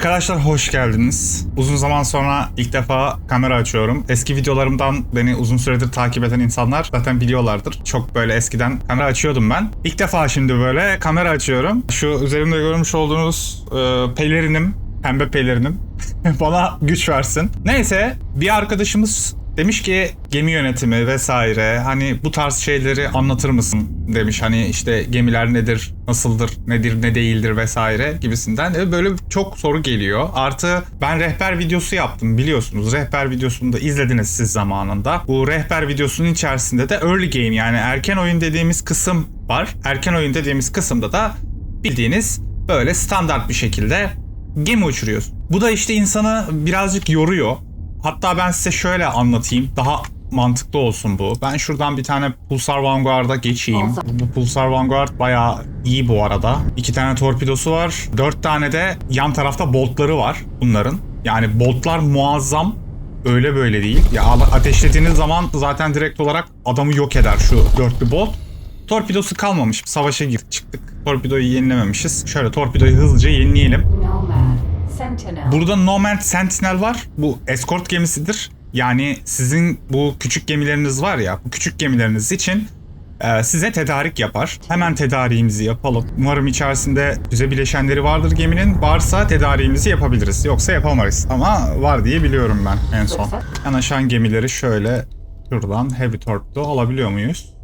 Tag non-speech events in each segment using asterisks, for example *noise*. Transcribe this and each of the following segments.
Arkadaşlar hoş geldiniz. Uzun zaman sonra ilk defa kamera açıyorum. Eski videolarımdan beni uzun süredir takip eden insanlar zaten biliyorlardır. Çok böyle eskiden kamera açıyordum ben. İlk defa şimdi böyle kamera açıyorum. Şu üzerimde görmüş olduğunuz e, pelerinim, pembe pelerinim *laughs* bana güç versin. Neyse bir arkadaşımız Demiş ki gemi yönetimi vesaire hani bu tarz şeyleri anlatır mısın demiş. Hani işte gemiler nedir, nasıldır, nedir, ne değildir vesaire gibisinden. E böyle çok soru geliyor. Artı ben rehber videosu yaptım biliyorsunuz. Rehber videosunu da izlediniz siz zamanında. Bu rehber videosunun içerisinde de early game yani erken oyun dediğimiz kısım var. Erken oyun dediğimiz kısımda da bildiğiniz böyle standart bir şekilde gemi uçuruyoruz. Bu da işte insanı birazcık yoruyor. Hatta ben size şöyle anlatayım. Daha mantıklı olsun bu. Ben şuradan bir tane Pulsar Vanguard'a geçeyim. Bu Pulsar Vanguard bayağı iyi bu arada. İki tane torpidosu var. Dört tane de yan tarafta boltları var bunların. Yani boltlar muazzam. Öyle böyle değil. Ya ateşlediğiniz zaman zaten direkt olarak adamı yok eder şu dörtlü bolt. Torpidosu kalmamış. Savaşa gir çıktık. Torpidoyu yenilememişiz. Şöyle torpidoyu hızlıca yenileyelim. Sentinel. Burada Nomad Sentinel var. Bu escort gemisidir. Yani sizin bu küçük gemileriniz var ya, bu küçük gemileriniz için e, size tedarik yapar. Hemen tedariğimizi yapalım. Umarım içerisinde füze bileşenleri vardır geminin. Varsa tedariğimizi yapabiliriz. Yoksa yapamayız. Ama var diye biliyorum ben en son. Yanaşan gemileri şöyle şuradan heavy torpedo alabiliyor muyuz?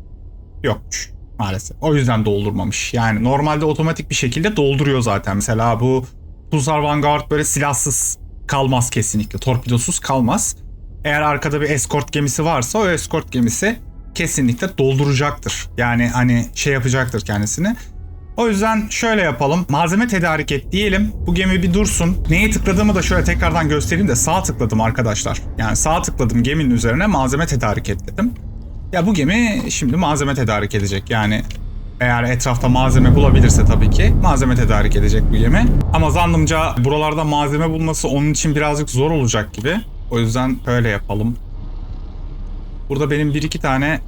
Yokmuş maalesef. O yüzden doldurmamış. Yani normalde otomatik bir şekilde dolduruyor zaten. Mesela bu Pulsar Vanguard böyle silahsız kalmaz kesinlikle. Torpidosuz kalmaz. Eğer arkada bir escort gemisi varsa o escort gemisi kesinlikle dolduracaktır. Yani hani şey yapacaktır kendisini. O yüzden şöyle yapalım. Malzeme tedarik et diyelim. Bu gemi bir dursun. Neye tıkladığımı da şöyle tekrardan göstereyim de sağ tıkladım arkadaşlar. Yani sağ tıkladım geminin üzerine malzeme tedarik et dedim. Ya bu gemi şimdi malzeme tedarik edecek. Yani eğer etrafta malzeme bulabilirse tabii ki malzeme tedarik edecek bu gemi. Ama zannımca buralarda malzeme bulması onun için birazcık zor olacak gibi. O yüzden öyle yapalım. Burada benim bir iki tane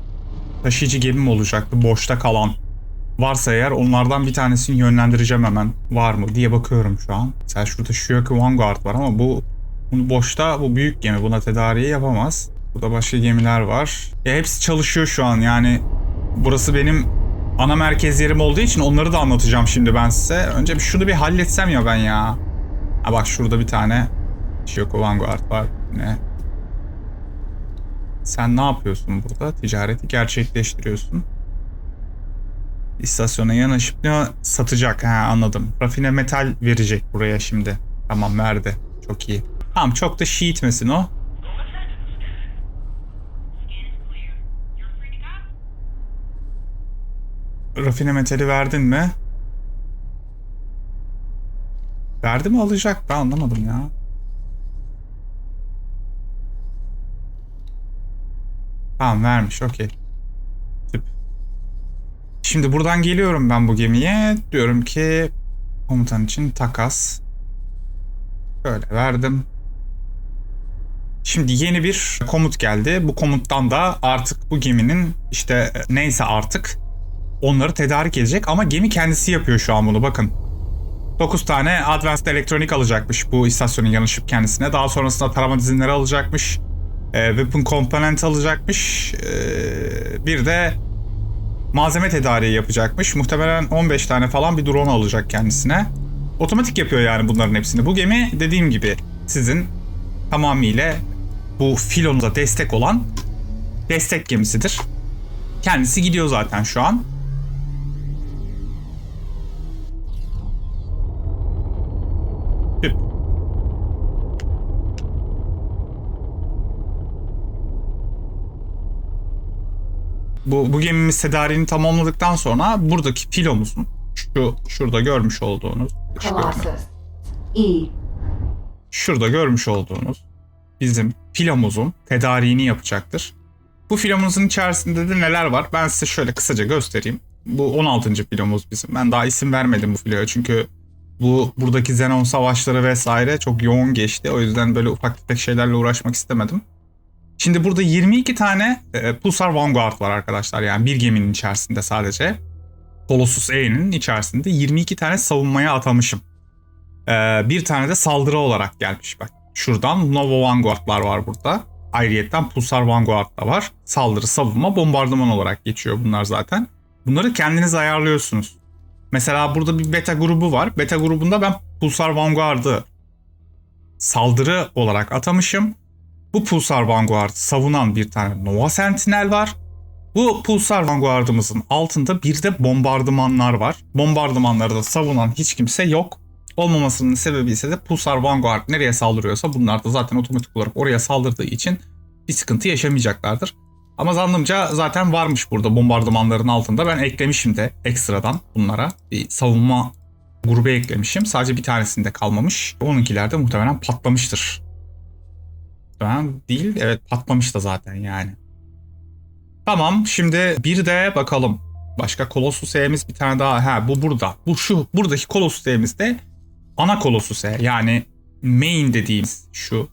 taşıyıcı gemim olacaktı boşta kalan. Varsa eğer onlardan bir tanesini yönlendireceğim hemen. Var mı diye bakıyorum şu an. Mesela şurada Shuyaku Vanguard var ama bu bunu boşta bu büyük gemi buna tedariği yapamaz. Burada başka gemiler var. Ya hepsi çalışıyor şu an yani. Burası benim ana merkez yerim olduğu için onları da anlatacağım şimdi ben size. Önce bir şunu bir halletsem ya ben ya. Ha bak şurada bir tane Shiyoko Vanguard var. Ne? Sen ne yapıyorsun burada? Ticareti gerçekleştiriyorsun. İstasyona yanaşıp ne satacak? Ha anladım. Rafine metal verecek buraya şimdi. Tamam verdi. Çok iyi. Tamam çok da şiit itmesin o. Rafine metali verdin mi? Verdi mi alacak? Ben anlamadım ya. Tamam vermiş okey. Şimdi buradan geliyorum ben bu gemiye. Diyorum ki komutan için takas. Şöyle verdim. Şimdi yeni bir komut geldi. Bu komuttan da artık bu geminin işte neyse artık onları tedarik edecek ama gemi kendisi yapıyor şu an bunu bakın. 9 tane Advanced Electronic alacakmış bu istasyonun yanışıp kendisine. Daha sonrasında tarama dizinleri alacakmış. E, weapon Component alacakmış. E, bir de malzeme tedariği yapacakmış. Muhtemelen 15 tane falan bir drone alacak kendisine. Otomatik yapıyor yani bunların hepsini. Bu gemi dediğim gibi sizin tamamıyla bu filonuza destek olan destek gemisidir. Kendisi gidiyor zaten şu an. Bu, bu gemimiz tedariğini tamamladıktan sonra buradaki filomuzun şu şurada görmüş olduğunuz şurada görmüş olduğunuz bizim filomuzun tedariğini yapacaktır. Bu filomuzun içerisinde de neler var? Ben size şöyle kısaca göstereyim. Bu 16. filomuz bizim. Ben daha isim vermedim bu filoya çünkü bu buradaki Zenon savaşları vesaire çok yoğun geçti. O yüzden böyle ufak tefek şeylerle uğraşmak istemedim. Şimdi burada 22 tane e, Pulsar Vanguard var arkadaşlar. Yani bir geminin içerisinde sadece. Colossus E'nin içerisinde 22 tane savunmaya atamışım. Ee, bir tane de saldırı olarak gelmiş bak. Şuradan Nova Vanguard'lar var burada. Ayrıyetten Pulsar Vanguard da var. Saldırı, savunma, bombardıman olarak geçiyor bunlar zaten. Bunları kendiniz ayarlıyorsunuz. Mesela burada bir beta grubu var. Beta grubunda ben Pulsar Vanguard'ı saldırı olarak atamışım. Bu Pulsar Vanguard savunan bir tane Nova Sentinel var. Bu Pulsar Vanguard'ımızın altında bir de bombardımanlar var. Bombardımanları da savunan hiç kimse yok. Olmamasının sebebi ise de Pulsar Vanguard nereye saldırıyorsa bunlar da zaten otomatik olarak oraya saldırdığı için bir sıkıntı yaşamayacaklardır. Ama zannımca zaten varmış burada bombardımanların altında. Ben eklemişim de ekstradan bunlara bir savunma grubu eklemişim. Sadece bir tanesinde kalmamış. Onunkiler de muhtemelen patlamıştır. Muhtemelen değil. Evet patlamış da zaten yani. Tamam şimdi bir de bakalım. Başka Colossus E'miz bir tane daha. Ha bu burada. Bu şu buradaki Colossus E'miz de ana Colossus E. Yani main dediğimiz şu.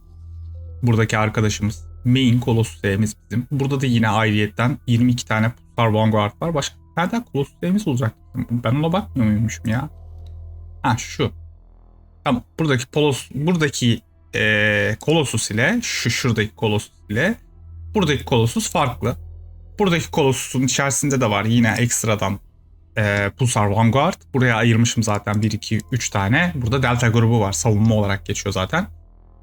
Buradaki arkadaşımız. Main Colossus E'miz bizim. Burada da yine ayrıyetten 22 tane Pulsar Vanguard var. Başka bir tane daha Colossus E'miz olacak. Ben ona bakmıyor muymuşum ya? Ha şu. Tamam. Buradaki Polos, buradaki Colossus ile şu şuradaki Colossus ile buradaki Colossus farklı. Buradaki Colossus'un içerisinde de var yine ekstradan eee Pulsar Vanguard. Buraya ayırmışım zaten 1, 2, 3 tane. Burada Delta grubu var. Savunma olarak geçiyor zaten.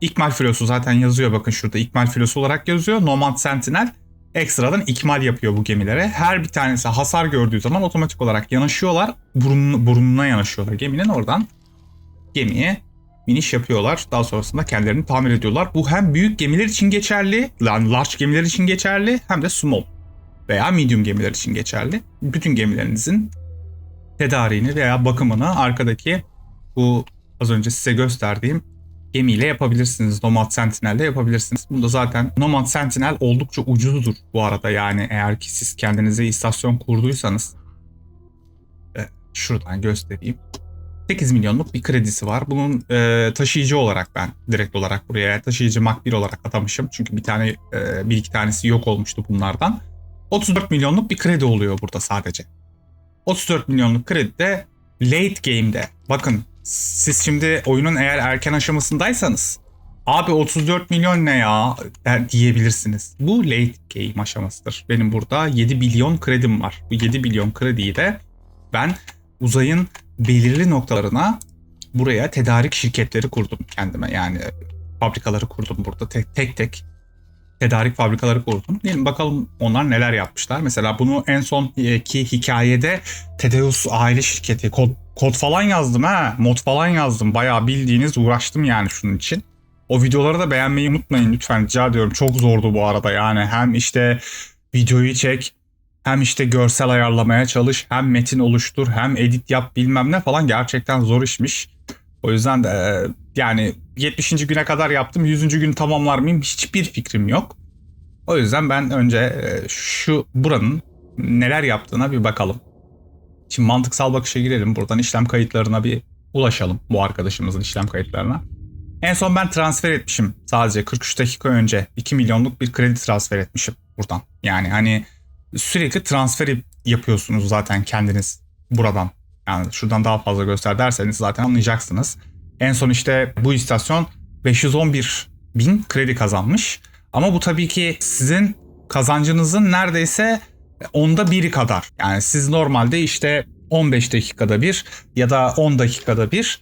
İkmal filosu zaten yazıyor bakın şurada. İkmal filosu olarak yazıyor. Nomad Sentinel ekstradan ikmal yapıyor bu gemilere. Her bir tanesi hasar gördüğü zaman otomatik olarak yanaşıyorlar. Burun, burnuna yanaşıyorlar geminin oradan. Gemiye miniş yapıyorlar. Daha sonrasında kendilerini tamir ediyorlar. Bu hem büyük gemiler için geçerli, yani large gemiler için geçerli hem de small veya medium gemiler için geçerli. Bütün gemilerinizin tedariğini veya bakımını arkadaki bu az önce size gösterdiğim gemiyle yapabilirsiniz. Nomad Sentinel'de yapabilirsiniz. Bunda zaten Nomad Sentinel oldukça ucuzdur bu arada. Yani eğer ki siz kendinize istasyon kurduysanız e, şuradan göstereyim. 8 milyonluk bir kredisi var. Bunun e, taşıyıcı olarak ben direkt olarak buraya taşıyıcı Mark 1 olarak atamışım. Çünkü bir tane e, bir iki tanesi yok olmuştu bunlardan. 34 milyonluk bir kredi oluyor burada sadece. 34 milyonluk kredi de late game'de. Bakın siz şimdi oyunun eğer erken aşamasındaysanız abi 34 milyon ne ya diyebilirsiniz. Bu late game aşamasıdır. Benim burada 7 milyon kredim var. Bu 7 milyon krediyi de ben uzayın belirli noktalarına buraya tedarik şirketleri kurdum kendime. Yani fabrikaları kurdum burada tek tek, tek tedarik fabrikaları kurdum. Diyelim bakalım onlar neler yapmışlar. Mesela bunu en son e, ki hikayede Tedeus aile şirketi kod, kod falan yazdım ha. Mod falan yazdım. Bayağı bildiğiniz uğraştım yani şunun için. O videoları da beğenmeyi unutmayın lütfen rica ediyorum. Çok zordu bu arada yani. Hem işte videoyu çek hem işte görsel ayarlamaya çalış hem metin oluştur hem edit yap bilmem ne falan gerçekten zor işmiş. O yüzden de e, yani 70. güne kadar yaptım. 100. gün tamamlar mıyım hiçbir fikrim yok. O yüzden ben önce e, şu buranın neler yaptığına bir bakalım. Şimdi mantıksal bakışa girelim. Buradan işlem kayıtlarına bir ulaşalım. Bu arkadaşımızın işlem kayıtlarına. En son ben transfer etmişim. Sadece 43 dakika önce 2 milyonluk bir kredi transfer etmişim buradan. Yani hani sürekli transfer yapıyorsunuz zaten kendiniz buradan. Yani şuradan daha fazla göster derseniz zaten anlayacaksınız. En son işte bu istasyon 511 bin kredi kazanmış. Ama bu tabii ki sizin kazancınızın neredeyse onda biri kadar. Yani siz normalde işte 15 dakikada bir ya da 10 dakikada bir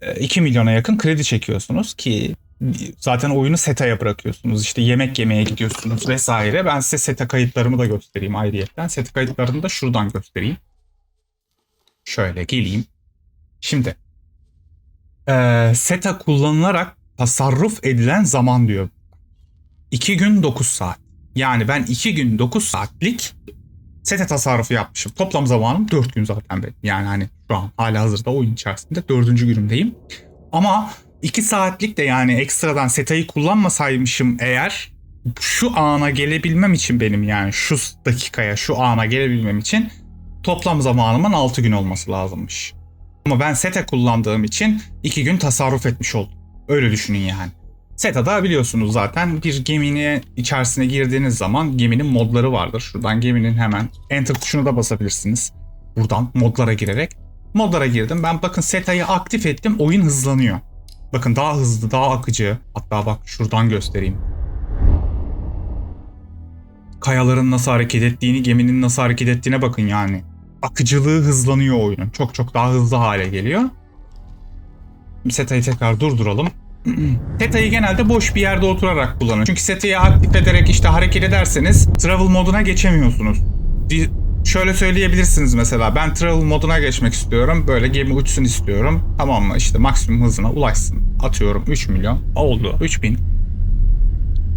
e, 2 milyona yakın kredi çekiyorsunuz ki zaten oyunu SETA'ya bırakıyorsunuz. İşte yemek yemeye gidiyorsunuz vesaire. Ben size SETA kayıtlarımı da göstereyim ayrıyetten. SETA kayıtlarını da şuradan göstereyim. Şöyle geleyim. Şimdi e, SETA kullanılarak tasarruf edilen zaman diyor. 2 gün 9 saat. Yani ben 2 gün 9 saatlik SETA tasarrufu yapmışım. Toplam zamanım 4 gün zaten benim. Yani hani şu an hala hazırda oyun içerisinde 4. günümdeyim. Ama 2 saatlik de yani ekstradan SETA'yı kullanmasaymışım eğer şu ana gelebilmem için benim yani şu dakikaya şu ana gelebilmem için toplam zamanımın 6 gün olması lazımmış. Ama ben SETA kullandığım için 2 gün tasarruf etmiş oldum. Öyle düşünün yani. SETA'da biliyorsunuz zaten bir geminin içerisine girdiğiniz zaman geminin modları vardır. Şuradan geminin hemen enter tuşuna da basabilirsiniz. Buradan modlara girerek. Modlara girdim. Ben bakın setayı aktif ettim. Oyun hızlanıyor. Bakın daha hızlı, daha akıcı. Hatta bak şuradan göstereyim. Kayaların nasıl hareket ettiğini, geminin nasıl hareket ettiğine bakın yani. Akıcılığı hızlanıyor oyunun. Çok çok daha hızlı hale geliyor. Setayı tekrar durduralım. *clears throat* Setayı genelde boş bir yerde oturarak kullanın. Çünkü setayı aktif ederek işte hareket ederseniz travel moduna geçemiyorsunuz. Şöyle söyleyebilirsiniz mesela ben travel moduna geçmek istiyorum. Böyle gemi uçsun istiyorum. Tamam mı? İşte maksimum hızına ulaşsın. Atıyorum 3 milyon. Oldu. 3000.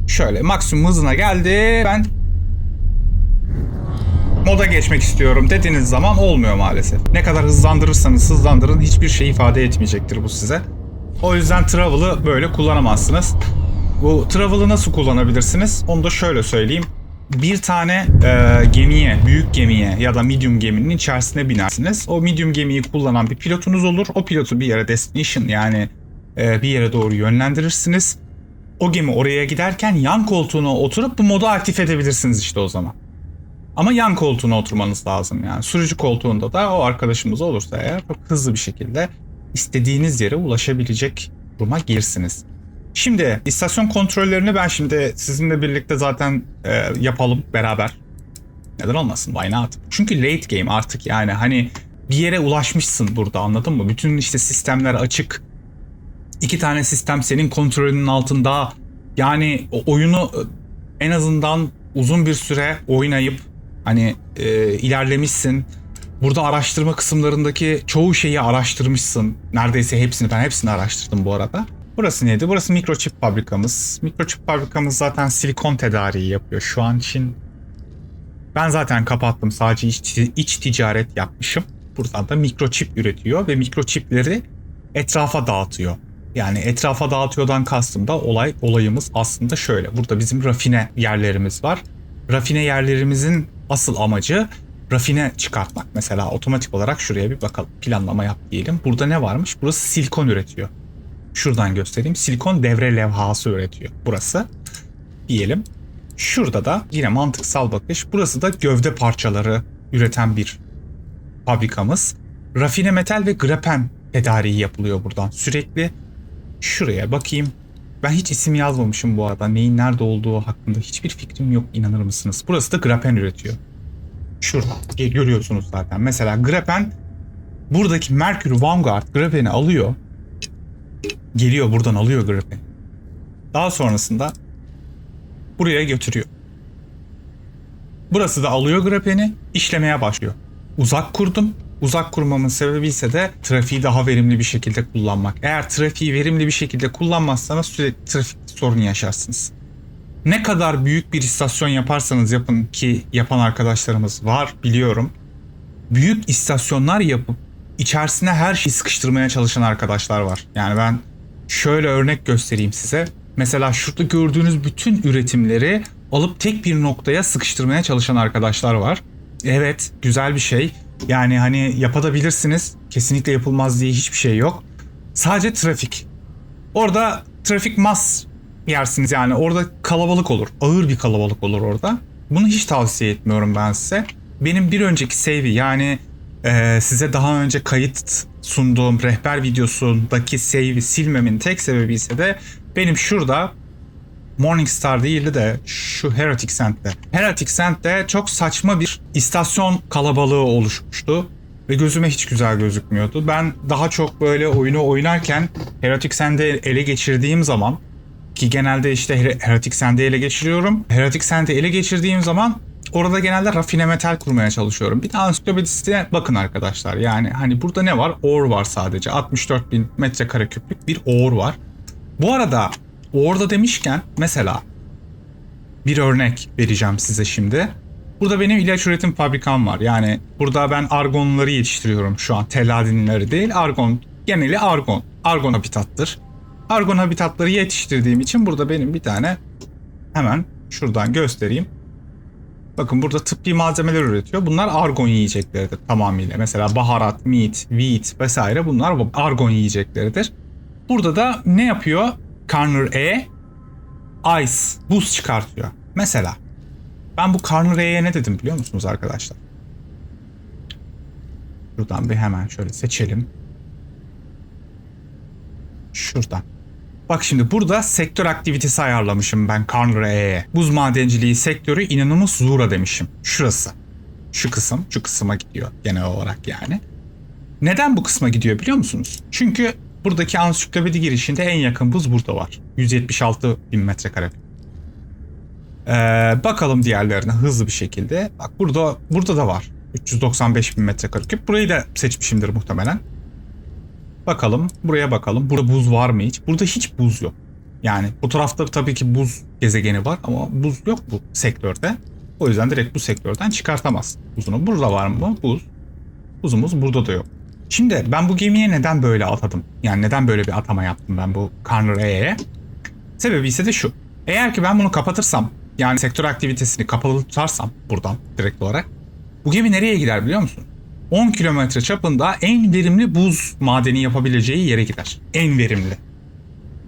Şöyle maksimum hızına geldi. Ben moda geçmek istiyorum dediğiniz zaman olmuyor maalesef. Ne kadar hızlandırırsanız hızlandırın hiçbir şey ifade etmeyecektir bu size. O yüzden travel'ı böyle kullanamazsınız. Bu travel'ı nasıl kullanabilirsiniz? Onu da şöyle söyleyeyim. Bir tane e, gemiye, büyük gemiye ya da medium geminin içerisine binersiniz. O medium gemiyi kullanan bir pilotunuz olur. O pilotu bir yere destination yani e, bir yere doğru yönlendirirsiniz. O gemi oraya giderken yan koltuğuna oturup bu modu aktif edebilirsiniz işte o zaman. Ama yan koltuğuna oturmanız lazım yani. Sürücü koltuğunda da o arkadaşımız olursa eğer çok hızlı bir şekilde istediğiniz yere ulaşabilecek duruma gelirsiniz. Şimdi istasyon kontrollerini ben şimdi sizinle birlikte zaten e, yapalım beraber. Neden olmasın? Why not? Çünkü late game artık yani hani bir yere ulaşmışsın burada anladın mı? Bütün işte sistemler açık. İki tane sistem senin kontrolünün altında. Yani oyunu e, en azından uzun bir süre oynayıp hani e, ilerlemişsin. Burada araştırma kısımlarındaki çoğu şeyi araştırmışsın. Neredeyse hepsini ben hepsini araştırdım bu arada. Burası neydi? Burası mikroçip fabrikamız. Mikroçip fabrikamız zaten silikon tedariği yapıyor. Şu an için ben zaten kapattım. Sadece iç, iç ticaret yapmışım. Buradan da mikroçip üretiyor ve mikroçipleri etrafa dağıtıyor. Yani etrafa dağıtıyordan kastım da olay olayımız aslında şöyle. Burada bizim rafine yerlerimiz var. Rafine yerlerimizin asıl amacı rafine çıkartmak. Mesela otomatik olarak şuraya bir bakalım. Planlama yap diyelim. Burada ne varmış? Burası silikon üretiyor. Şuradan göstereyim. Silikon devre levhası üretiyor. Burası. Diyelim. Şurada da yine mantıksal bakış. Burası da gövde parçaları üreten bir fabrikamız. Rafine metal ve grapen tedariği yapılıyor buradan. Sürekli şuraya bakayım. Ben hiç isim yazmamışım bu arada. Neyin nerede olduğu hakkında hiçbir fikrim yok inanır mısınız? Burası da grapen üretiyor. Şurada görüyorsunuz zaten. Mesela grapen buradaki Mercury Vanguard grapeni alıyor. Geliyor buradan alıyor grapeni. Daha sonrasında buraya götürüyor. Burası da alıyor grapeni, işlemeye başlıyor. Uzak kurdum. Uzak kurmamın sebebi ise de trafiği daha verimli bir şekilde kullanmak. Eğer trafiği verimli bir şekilde kullanmazsanız sürekli trafik sorunu yaşarsınız. Ne kadar büyük bir istasyon yaparsanız yapın ki yapan arkadaşlarımız var biliyorum. Büyük istasyonlar yapıp içerisine her şeyi sıkıştırmaya çalışan arkadaşlar var. Yani ben şöyle örnek göstereyim size. Mesela şurada gördüğünüz bütün üretimleri alıp tek bir noktaya sıkıştırmaya çalışan arkadaşlar var. Evet, güzel bir şey. Yani hani yapabilirsiniz. Kesinlikle yapılmaz diye hiçbir şey yok. Sadece trafik. Orada trafik mas yersiniz yani. Orada kalabalık olur. Ağır bir kalabalık olur orada. Bunu hiç tavsiye etmiyorum ben size. Benim bir önceki save'i yani e, size daha önce kayıt sunduğum rehber videosundaki save'i silmemin tek sebebi ise de benim şurada Morningstar değildi de şu Heretic Sand'de. Heretic Sand'de çok saçma bir istasyon kalabalığı oluşmuştu. Ve gözüme hiç güzel gözükmüyordu. Ben daha çok böyle oyunu oynarken Heretic Sand'i ele geçirdiğim zaman ki genelde işte Her- Heretic Sand'i ele geçiriyorum. Heretic Sand'i ele geçirdiğim zaman orada genelde rafine metal kurmaya çalışıyorum. Bir de ansiklopedisine bakın arkadaşlar. Yani hani burada ne var? Ore var sadece. 64 bin metrekare küplük bir ore var. Bu arada orada demişken mesela bir örnek vereceğim size şimdi. Burada benim ilaç üretim fabrikam var. Yani burada ben argonları yetiştiriyorum şu an. Teladinleri değil. Argon geneli argon. Argon habitattır. Argon habitatları yetiştirdiğim için burada benim bir tane hemen şuradan göstereyim. Bakın burada tıbbi malzemeler üretiyor. Bunlar argon yiyecekleridir tamamıyla. Mesela baharat, meat, wheat vesaire bunlar argon yiyecekleridir. Burada da ne yapıyor? Carner E ice, buz çıkartıyor. Mesela ben bu Carner E'ye ne dedim biliyor musunuz arkadaşlar? Şuradan bir hemen şöyle seçelim. Şuradan. Bak şimdi burada sektör aktivitesi ayarlamışım ben Conrail'e. Buz madenciliği sektörü inanılmaz zura demişim. Şurası. Şu kısım, şu kısma gidiyor genel olarak yani. Neden bu kısma gidiyor biliyor musunuz? Çünkü buradaki ansiklopedi girişinde en yakın buz burada var. 176 bin metrekare. Ee, bakalım diğerlerine hızlı bir şekilde. Bak burada burada da var. 395 bin metrekare. Burayı da seçmişimdir muhtemelen. Bakalım. Buraya bakalım. Burada buz var mı hiç? Burada hiç buz yok. Yani bu tarafta tabii ki buz gezegeni var ama buz yok bu sektörde. O yüzden direkt bu sektörden çıkartamaz buzunu. Burada var mı buz? Buzumuz burada da yok. Şimdi ben bu gemiye neden böyle atadım? Yani neden böyle bir atama yaptım ben bu Conrail'e? Sebebi ise de şu. Eğer ki ben bunu kapatırsam yani sektör aktivitesini kapalı tutarsam buradan direkt olarak bu gemi nereye gider biliyor musun? 10 kilometre çapında en verimli buz madeni yapabileceği yere gider. En verimli.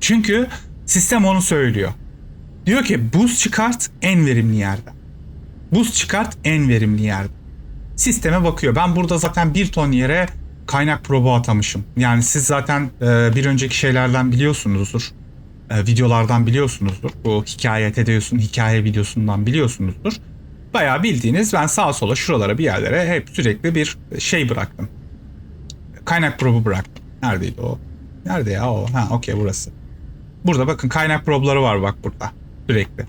Çünkü sistem onu söylüyor. Diyor ki buz çıkart en verimli yerde. Buz çıkart en verimli yerde. Sisteme bakıyor. Ben burada zaten bir ton yere kaynak probu atamışım. Yani siz zaten e, bir önceki şeylerden biliyorsunuzdur. E, videolardan biliyorsunuzdur. Bu hikaye ediyorsun, hikaye videosundan biliyorsunuzdur. Bayağı bildiğiniz ben sağa sola şuralara bir yerlere hep sürekli bir şey bıraktım. Kaynak probu bıraktım. Neredeydi o? Nerede ya o? Ha okey burası. Burada bakın kaynak probları var bak burada. Sürekli.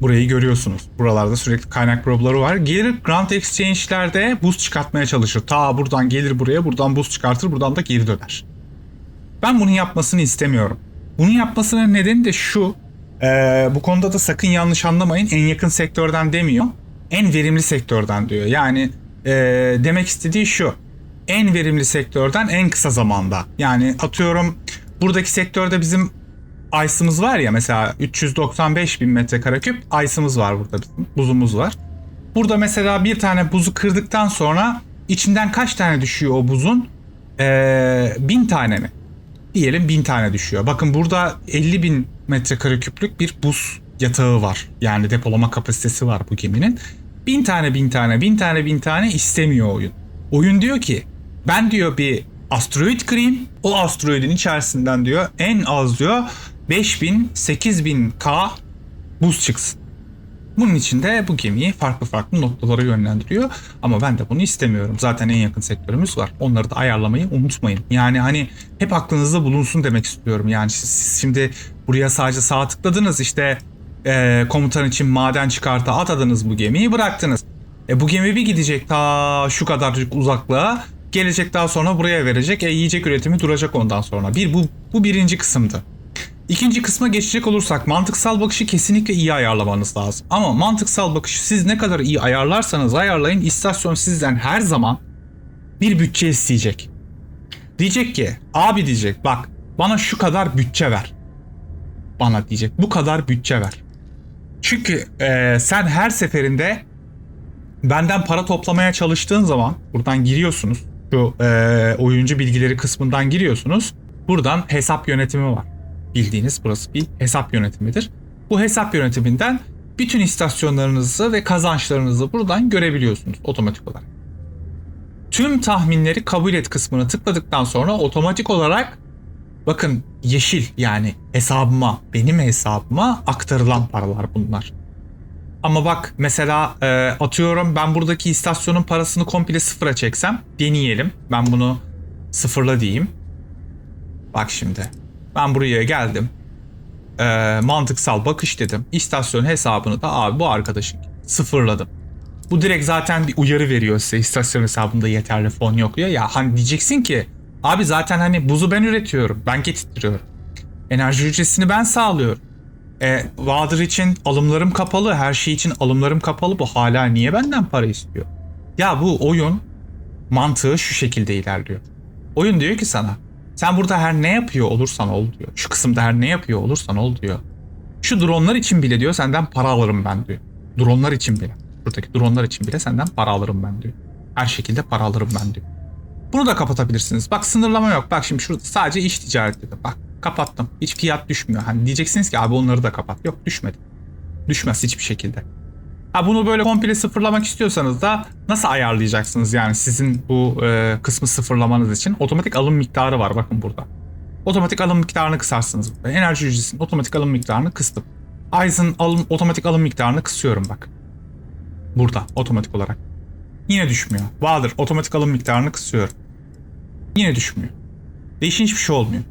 Burayı görüyorsunuz. Buralarda sürekli kaynak probları var. Gelir Grand Exchange'lerde buz çıkartmaya çalışır. Ta buradan gelir buraya, buradan buz çıkartır, buradan da geri döner. Ben bunu yapmasını istemiyorum. Bunu yapmasının nedeni de şu. Ee, bu konuda da sakın yanlış anlamayın. En yakın sektörden demiyor. En verimli sektörden diyor. Yani ee, demek istediği şu. En verimli sektörden en kısa zamanda. Yani atıyorum buradaki sektörde bizim Ice'ımız var ya mesela 395 bin metrekare küp Ice'ımız var burada bizim. Buzumuz var. Burada mesela bir tane buzu kırdıktan sonra içinden kaç tane düşüyor o buzun? Ee, bin tane mi? Diyelim bin tane düşüyor. Bakın burada 50 bin metrekare küplük bir buz yatağı var. Yani depolama kapasitesi var bu geminin. Bin tane bin tane bin tane bin tane istemiyor oyun. Oyun diyor ki ben diyor bir asteroid kırayım. O asteroidin içerisinden diyor en az diyor 5000 8000K buz çıksın. Bunun için de bu gemiyi farklı farklı noktalara yönlendiriyor. Ama ben de bunu istemiyorum. Zaten en yakın sektörümüz var. Onları da ayarlamayı unutmayın. Yani hani hep aklınızda bulunsun demek istiyorum. Yani siz, şimdi buraya sadece sağ tıkladınız işte e, komutan için maden çıkarta atadınız bu gemiyi bıraktınız. E bu gemi bir gidecek ta şu kadarcık uzaklığa gelecek daha sonra buraya verecek. E yiyecek üretimi duracak ondan sonra. Bir bu bu birinci kısımdı. İkinci kısma geçecek olursak mantıksal bakışı kesinlikle iyi ayarlamanız lazım. Ama mantıksal bakışı siz ne kadar iyi ayarlarsanız ayarlayın istasyon sizden her zaman bir bütçe isteyecek. Diyecek ki abi diyecek bak bana şu kadar bütçe ver. Bana diyecek bu kadar bütçe ver. Çünkü eee, sen her seferinde benden para toplamaya çalıştığın zaman buradan giriyorsunuz. Şu eee, oyuncu bilgileri kısmından giriyorsunuz. Buradan hesap yönetimi var bildiğiniz burası bir hesap yönetimidir. Bu hesap yönetiminden bütün istasyonlarınızı ve kazançlarınızı buradan görebiliyorsunuz otomatik olarak. Tüm tahminleri kabul et kısmını tıkladıktan sonra otomatik olarak bakın yeşil yani hesabıma, benim hesabıma aktarılan paralar bunlar. Ama bak mesela e, atıyorum ben buradaki istasyonun parasını komple sıfıra çeksem deneyelim. Ben bunu sıfırla diyeyim. Bak şimdi ben buraya geldim. Ee, mantıksal bakış dedim. İstasyon hesabını da abi bu arkadaşın sıfırladım. Bu direkt zaten bir uyarı veriyor size istasyon hesabında yeterli fon yok ya. Ya hani diyeceksin ki abi zaten hani buzu ben üretiyorum. Ben getirtiyorum. Enerji ücretini ben sağlıyorum. E, Bahadır için alımlarım kapalı. Her şey için alımlarım kapalı. Bu hala niye benden para istiyor? Ya bu oyun mantığı şu şekilde ilerliyor. Oyun diyor ki sana sen burada her ne yapıyor olursan ol diyor. Şu kısımda her ne yapıyor olursan ol diyor. Şu dronlar için bile diyor senden para alırım ben diyor. Dronlar için bile. Buradaki dronlar için bile senden para alırım ben diyor. Her şekilde para alırım ben diyor. Bunu da kapatabilirsiniz. Bak sınırlama yok. Bak şimdi şurada sadece iş ticaret dedi. Bak kapattım. Hiç fiyat düşmüyor. Hani diyeceksiniz ki abi onları da kapat. Yok düşmedi. Düşmez hiçbir şekilde. Ha bunu böyle komple sıfırlamak istiyorsanız da nasıl ayarlayacaksınız yani sizin bu e, kısmı sıfırlamanız için otomatik alım miktarı var bakın burada. Otomatik alım miktarını kısarsınız. Enerji ücretisinin otomatik alım miktarını kıstım. Aizen alım, otomatik alım miktarını kısıyorum bak. Burada otomatik olarak. Yine düşmüyor. Bahadır otomatik alım miktarını kısıyorum. Yine düşmüyor. Değişen hiçbir şey olmuyor.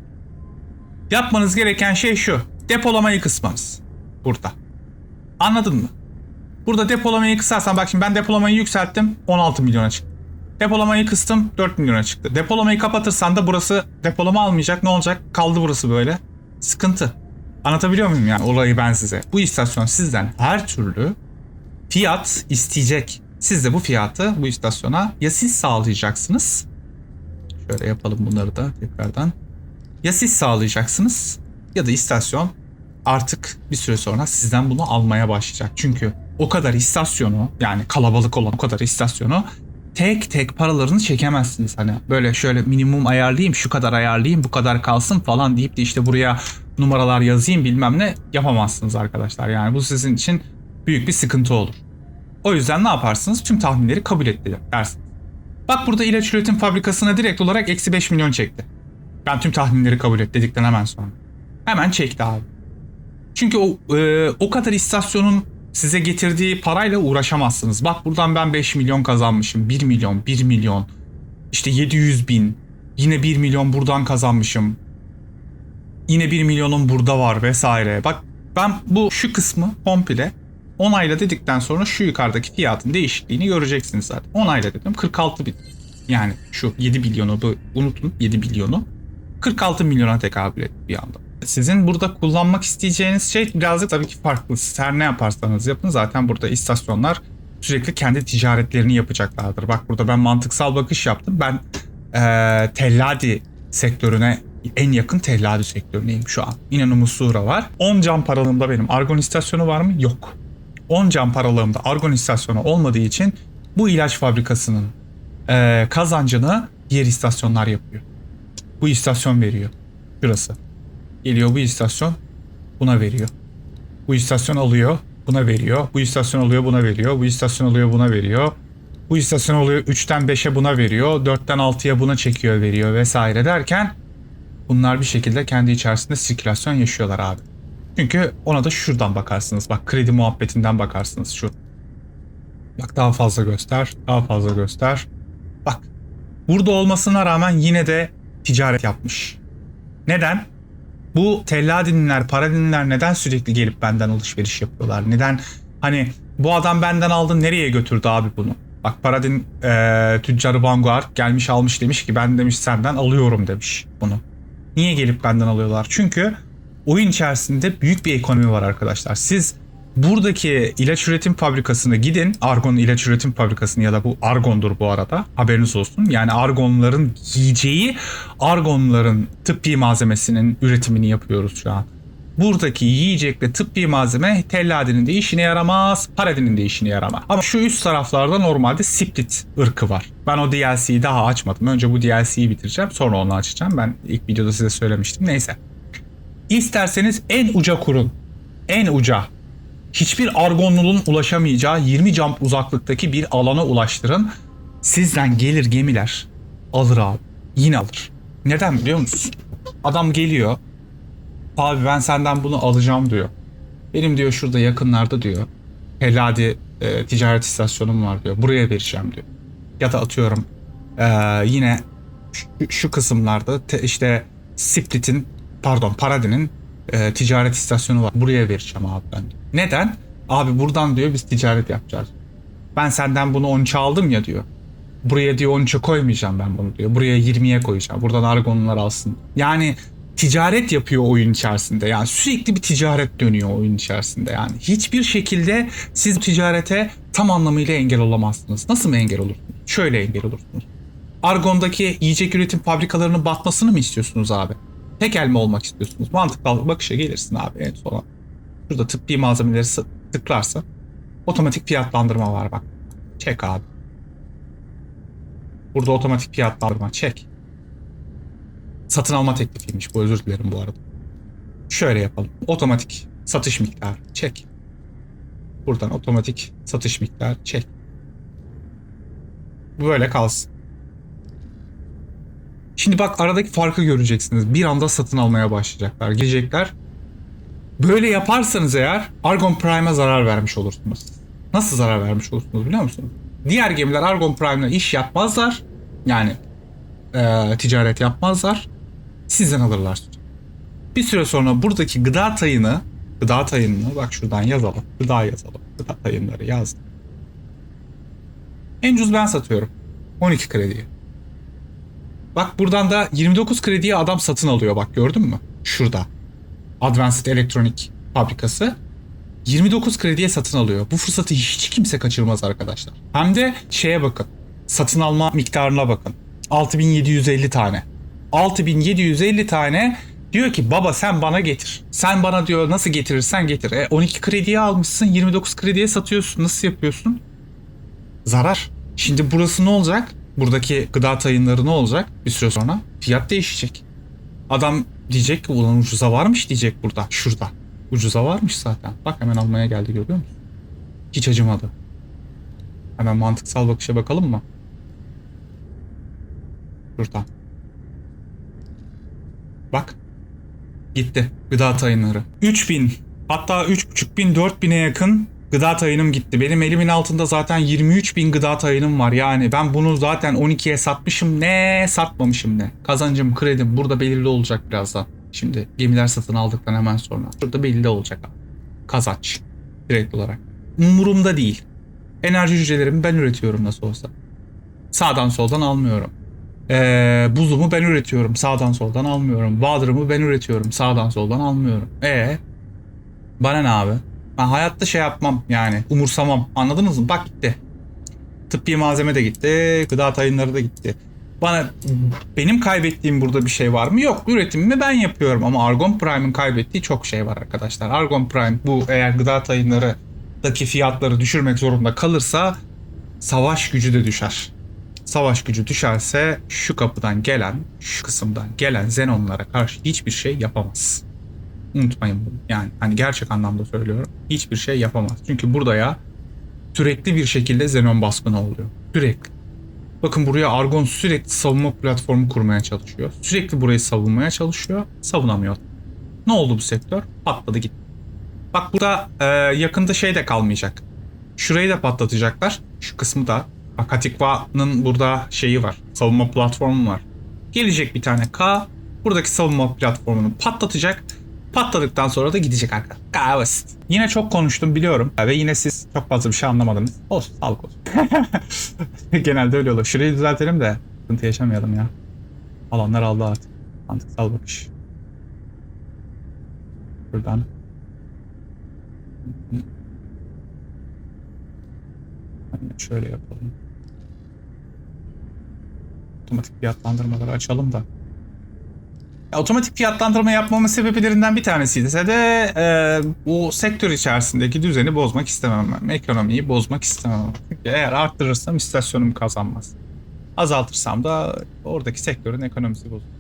Yapmanız gereken şey şu. Depolamayı kısmanız. Burada. Anladın mı? Burada depolamayı kısarsan bak şimdi ben depolamayı yükselttim 16 milyona çıktı. Depolamayı kıstım 4 milyona çıktı. Depolamayı kapatırsan da burası depolama almayacak. Ne olacak? Kaldı burası böyle. Sıkıntı. Anlatabiliyor muyum yani olayı ben size? Bu istasyon sizden her türlü fiyat isteyecek. Siz de bu fiyatı bu istasyona ya siz sağlayacaksınız. Şöyle yapalım bunları da tekrardan. Ya siz sağlayacaksınız ya da istasyon artık bir süre sonra sizden bunu almaya başlayacak. Çünkü o kadar istasyonu yani kalabalık olan o kadar istasyonu tek tek paralarını çekemezsiniz. Hani böyle şöyle minimum ayarlayayım, şu kadar ayarlayayım, bu kadar kalsın falan deyip de işte buraya numaralar yazayım bilmem ne yapamazsınız arkadaşlar. Yani bu sizin için büyük bir sıkıntı olur. O yüzden ne yaparsınız? Tüm tahminleri kabul etti dersiniz. Bak burada ilaç üretim fabrikasına direkt olarak eksi 5 milyon çekti. Ben tüm tahminleri kabul et dedikten hemen sonra. Hemen çekti abi. Çünkü o, e, o kadar istasyonun size getirdiği parayla uğraşamazsınız. Bak buradan ben 5 milyon kazanmışım. 1 milyon, 1 milyon. İşte 700 bin. Yine 1 milyon buradan kazanmışım. Yine 1 milyonum burada var vesaire. Bak ben bu şu kısmı komple onayla dedikten sonra şu yukarıdaki fiyatın değişikliğini göreceksiniz zaten. Onayla dedim 46 bin. Yani şu 7 milyonu bu unutun 7 milyonu. 46 milyona tekabül etti bir anda. Sizin burada kullanmak isteyeceğiniz şey birazcık tabii ki farklı. Siz her ne yaparsanız yapın zaten burada istasyonlar sürekli kendi ticaretlerini yapacaklardır. Bak burada ben mantıksal bakış yaptım. Ben eee Telladi sektörüne en yakın Telladi sektöründeyim şu an. İnanın Musura var. 10 can paralığımda benim Argon istasyonu var mı? Yok. 10 can paralığımda Argon istasyonu olmadığı için bu ilaç fabrikasının eee, kazancını diğer istasyonlar yapıyor. Bu istasyon veriyor. Şurası. Geliyor bu istasyon buna veriyor. Bu istasyon alıyor buna veriyor. Bu istasyon alıyor buna veriyor. Bu istasyon alıyor buna veriyor. Bu istasyon alıyor 3'ten 5'e buna veriyor. 4'ten 6'ya buna çekiyor veriyor vesaire derken bunlar bir şekilde kendi içerisinde sirkülasyon yaşıyorlar abi. Çünkü ona da şuradan bakarsınız. Bak kredi muhabbetinden bakarsınız şu. Bak daha fazla göster. Daha fazla göster. Bak. Burada olmasına rağmen yine de ticaret yapmış. Neden? Bu telladinler, paradinler neden sürekli gelip benden alışveriş yapıyorlar? Neden hani bu adam benden aldı nereye götürdü abi bunu? Bak paradin eee tüccarı Vanguard gelmiş almış demiş ki ben demiş senden alıyorum demiş bunu. Niye gelip benden alıyorlar? Çünkü oyun içerisinde büyük bir ekonomi var arkadaşlar. Siz buradaki ilaç üretim fabrikasına gidin. Argon ilaç üretim fabrikasını ya da bu Argon'dur bu arada. Haberiniz olsun. Yani Argonların yiyeceği Argonların tıbbi malzemesinin üretimini yapıyoruz şu an. Buradaki yiyecek ve tıbbi malzeme Telladinin de işine yaramaz, Paradinin de işine yaramaz. Ama şu üst taraflarda normalde Split ırkı var. Ben o DLC'yi daha açmadım. Önce bu DLC'yi bitireceğim sonra onu açacağım. Ben ilk videoda size söylemiştim. Neyse. İsterseniz en uca kurun. En uca. Hiçbir Argonlunun ulaşamayacağı 20 jump uzaklıktaki bir alana ulaştırın. Sizden gelir gemiler. Alır abi. Yine alır. Neden biliyor musun? Adam geliyor. Abi ben senden bunu alacağım diyor. Benim diyor şurada yakınlarda diyor. Helladi e, ticaret istasyonum var diyor. Buraya vereceğim diyor. Ya da atıyorum e, yine şu, şu kısımlarda te- işte Split'in pardon Paradin'in e, ticaret istasyonu var. Buraya vereceğim abi ben. Neden? Abi buradan diyor biz ticaret yapacağız. Ben senden bunu 13'e aldım ya diyor. Buraya diyor 13'e koymayacağım ben bunu diyor. Buraya 20'ye koyacağım. Buradan argonlar alsın. Yani ticaret yapıyor oyun içerisinde. Yani sürekli bir ticaret dönüyor oyun içerisinde yani. Hiçbir şekilde siz ticarete tam anlamıyla engel olamazsınız. Nasıl mı engel olursunuz? Şöyle engel olursunuz. Argon'daki yiyecek üretim fabrikalarının batmasını mı istiyorsunuz abi? Tek el mi olmak istiyorsunuz? Mantıklı bakışa gelirsin abi en sona. Şurada tıbbi malzemeleri tıklarsa otomatik fiyatlandırma var bak. Çek abi. Burada otomatik fiyatlandırma çek. Satın alma teklifiymiş bu özür dilerim bu arada. Şöyle yapalım. Otomatik satış miktarı çek. Buradan otomatik satış miktarı çek. Bu Böyle kalsın. Şimdi bak aradaki farkı göreceksiniz. Bir anda satın almaya başlayacaklar. Gelecekler. Böyle yaparsanız eğer Argon Prime'a zarar vermiş olursunuz. Nasıl zarar vermiş olursunuz biliyor musunuz? Diğer gemiler Argon Prime'la iş yapmazlar. Yani eee, ticaret yapmazlar. Sizden alırlar. Bir süre sonra buradaki gıda tayını, gıda tayınını bak şuradan yazalım. Gıda yazalım. Gıda tayınları yazdım. En ucuz ben satıyorum. 12 krediye. Bak buradan da 29 krediye adam satın alıyor bak gördün mü? Şurada. Advanced Electronic fabrikası 29 krediye satın alıyor. Bu fırsatı hiç kimse kaçırmaz arkadaşlar. Hem de şeye bakın. Satın alma miktarına bakın. 6750 tane. 6750 tane diyor ki baba sen bana getir. Sen bana diyor nasıl getirirsen getir. E, 12 krediye almışsın 29 krediye satıyorsun. Nasıl yapıyorsun? Zarar. Şimdi burası ne olacak? Buradaki gıda tayınları ne olacak? Bir süre sonra fiyat değişecek. Adam diyecek ki ulan ucuza varmış diyecek burada. Şurada. Ucuza varmış zaten. Bak hemen almaya geldi görüyor musun? Hiç acımadı. Hemen mantıksal bakışa bakalım mı? Şuradan. Bak. Gitti. Gıda tayınları. 3000 hatta 3500 4000'e yakın gıda tayınım gitti. Benim elimin altında zaten 23 bin gıda tayınım var. Yani ben bunu zaten 12'ye satmışım ne satmamışım ne. Kazancım kredim burada belirli olacak birazdan. Şimdi gemiler satın aldıktan hemen sonra. Burada belli olacak abi. Kazanç. Direkt olarak. Umurumda değil. Enerji hücrelerimi ben üretiyorum nasıl olsa. Sağdan soldan almıyorum. Ee, buzumu ben üretiyorum. Sağdan soldan almıyorum. Water'ımı ben üretiyorum. Sağdan soldan almıyorum. E bana ne abi? Ben hayatta şey yapmam yani. Umursamam. Anladınız mı? Bak gitti. Tıbbi malzeme de gitti. Gıda tayınları da gitti. Bana benim kaybettiğim burada bir şey var mı? Yok. Üretimimi ben yapıyorum ama Argon Prime'ın kaybettiği çok şey var arkadaşlar. Argon Prime bu eğer gıda tayınlarıdaki fiyatları düşürmek zorunda kalırsa savaş gücü de düşer. Savaş gücü düşerse şu kapıdan gelen, şu kısımdan gelen Zenonlara karşı hiçbir şey yapamaz. Unutmayın bunu. Yani hani gerçek anlamda söylüyorum. Hiçbir şey yapamaz. Çünkü burada ya sürekli bir şekilde Zenon baskını oluyor. Sürekli. Bakın buraya Argon sürekli savunma platformu kurmaya çalışıyor. Sürekli burayı savunmaya çalışıyor. Savunamıyor. Ne oldu bu sektör? Patladı gitti. Bak burada e, yakında şey de kalmayacak. Şurayı da patlatacaklar. Şu kısmı da. Bak burada şeyi var. Savunma platformu var. Gelecek bir tane K. Buradaki savunma platformunu patlatacak. Patladıktan sonra da gidecek arkadaşlar. Gayet basit. Yine çok konuştum biliyorum. Ve yine siz çok fazla bir şey anlamadınız. Olsun sağlık olsun. *laughs* Genelde öyle olur. Şurayı düzeltelim de sıkıntı yaşamayalım ya. Alanlar aldı artık. Mantıksal bakış. Buradan. Aynen şöyle yapalım. Otomatik fiyatlandırmaları açalım da. Otomatik fiyatlandırma yapmamın sebeplerinden bir tanesi ise de e, bu sektör içerisindeki düzeni bozmak istemem. Ekonomiyi bozmak istemem. Çünkü eğer arttırırsam istasyonum kazanmaz. Azaltırsam da oradaki sektörün ekonomisi bozulur.